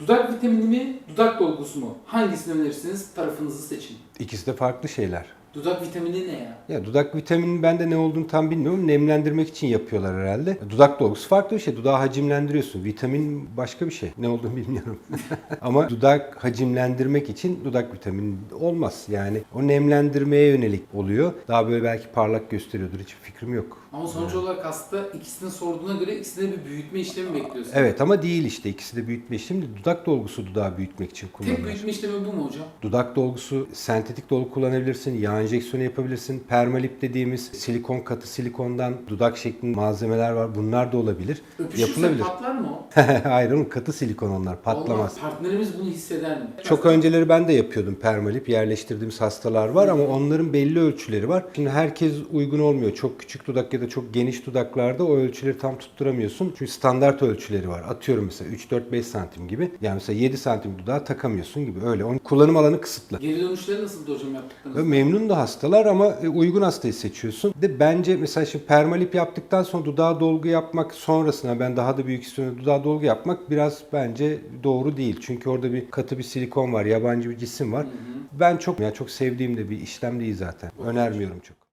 Dudak vitamini mi, dudak dolgusu mu? Hangisini önerirsiniz? Tarafınızı seçin. İkisi de farklı şeyler. Dudak vitamini ne ya? Ya dudak vitaminin ben de ne olduğunu tam bilmiyorum. Nemlendirmek için yapıyorlar herhalde. Dudak dolgusu farklı bir şey. Dudağı hacimlendiriyorsun. Vitamin başka bir şey. Ne olduğunu bilmiyorum. Ama dudak hacimlendirmek için dudak vitamini olmaz. Yani o nemlendirmeye yönelik oluyor. Daha böyle belki parlak gösteriyordur. Hiç fikrim yok. Ama sonuç olarak hasta ikisini sorduğuna göre ikisinde bir büyütme işlemi bekliyorsun. Evet ama değil işte. İkisi de büyütme işlemi. Dudak dolgusu dudağı büyütmek için Tek kullanılır. büyütme işlemi bu mu hocam? Dudak dolgusu, sentetik dolgu kullanabilirsin, yağ enjeksiyonu yapabilirsin. Permalip dediğimiz silikon katı silikondan dudak şeklinde malzemeler var. Bunlar da olabilir. Öpüşürse Yapılabilir. patlar mı o? Hayır oğlum katı silikon onlar patlamaz. Allah, partnerimiz bunu hisseder mi? Çok önceleri ben de yapıyordum permalip. Yerleştirdiğimiz hastalar var ama onların belli ölçüleri var. Şimdi herkes uygun olmuyor. Çok küçük dudak ya da çok geniş dudaklarda o ölçüleri tam tutturamıyorsun. Çünkü standart ölçüleri var. Atıyorum mesela 3-4-5 santim gibi. Yani mesela 7 santim dudağa takamıyorsun gibi. Öyle. Onun kullanım alanı kısıtlı. Geri dönüşleri nasıldı hocam yaptıklarınız? Memnun da hastalar ama e, uygun hastayı seçiyorsun. De bence mesela şimdi permalip yaptıktan sonra dudağa dolgu yapmak sonrasına ben daha da büyük istiyorum dudağa dolgu yapmak biraz bence doğru değil. Çünkü orada bir katı bir silikon var, yabancı bir cisim var. Ben çok ya çok sevdiğim de bir işlem değil zaten. Önermiyorum çok.